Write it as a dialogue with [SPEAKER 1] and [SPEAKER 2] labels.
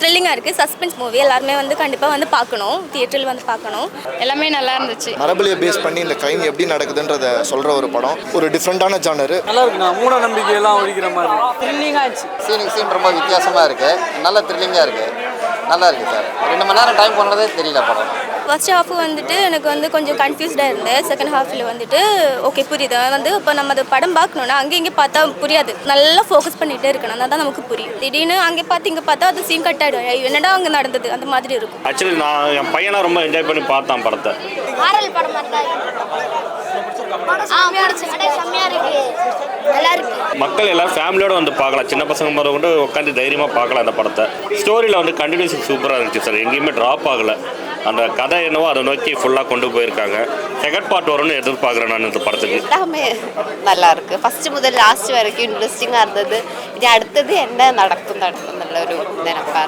[SPEAKER 1] த்ரில்லிங்காக இருக்குது suspense movie எல்லாருமே வந்து கண்டிப்பாக வந்து பார்க்கணும். தியேட்டரில் வந்து பார்க்கணும்.
[SPEAKER 2] எல்லாமே நல்லா இருந்துச்சு.
[SPEAKER 3] மரபலியை பேஸ் பண்ணி இந்த கிரைம் எப்படி நடக்குதுன்றத சொல்கிற ஒரு படம். ஒரு டிஃப்ரெண்ட்டான ஜானரு
[SPEAKER 4] நல்லா இருக்குண்ணா மூட நம்பிக்கையெல்லாம் ஒழிக்கிற மாதிரி த்ரில்லிங்காச்சு
[SPEAKER 5] சீனுக்கு சீன் ரொம்ப வித்தியாசமாக இருக்குது நல்ல த்ரில்லிங்காக இருக்குது நல்லா இருக்குது சார். ரெண்டு மணி நேரம் டைம் போனதே தெரியல படம்.
[SPEAKER 1] ஃபர்ஸ்ட் ஹாஃப் வந்துட்டு எனக்கு வந்து கொஞ்சம் கன்ஃபியூஸ்டாக இருந்தேன். செகண்ட் ஹாஃபில் வந்துட்டு ஓகே புரியுது. வந்து இப்போ நம்ம அது படம் பார்க்கணுன்னா அங்கே இங்கே பார்த்தா புரியாது. நல்லா ஃபோக்கஸ் பண்ணிகிட்டே இருக்கணும். அதான் நமக்கு புரியும். திடீர்னு அங்கே பார்த்து இங்கே பார்த்தா அது சீன் கட் ஆகிடும் என்னடா அங்கே நடந்தது? அந்த மாதிரி இருக்கும்.
[SPEAKER 6] ஆக்சுவலி நான் என் பையனா ரொம்ப என்ஜாய் பண்ணி பார்த்தான் படத்தை.
[SPEAKER 7] ஆரல் படம்
[SPEAKER 6] மக்கள் எல்லாம் ஃபேமிலியோட வந்து பார்க்கலாம். சின்ன பசங்க முறை கொண்டு உட்காந்து தைரியமாக பார்க்கலாம் அந்த படத்தை. ஸ்டோரியில் வந்து கண்டினியூஷன் சூப்பராக இருந்துச்சு சார் எங்கேயுமே ட்ராப் ஆகலை. அந்த கதை என்னவோ அதை நோக்கி ஃபுல்லாக கொண்டு போயிருக்காங்க. செகண்ட் பார்ட் வரும்னு எதிர்பார்க்குறேன் நான் இந்த படத்துக்கு.
[SPEAKER 8] எல்லாமே நல்லா இருக்கு. ஃபர்ஸ்ட் முதல் லாஸ்ட் வரைக்கும் இன்ட்ரெஸ்டிங்காக இருந்தது. இனி அடுத்தது என்ன நடக்கும் நடக்கும் நல்ல ஒரு நினைப்பா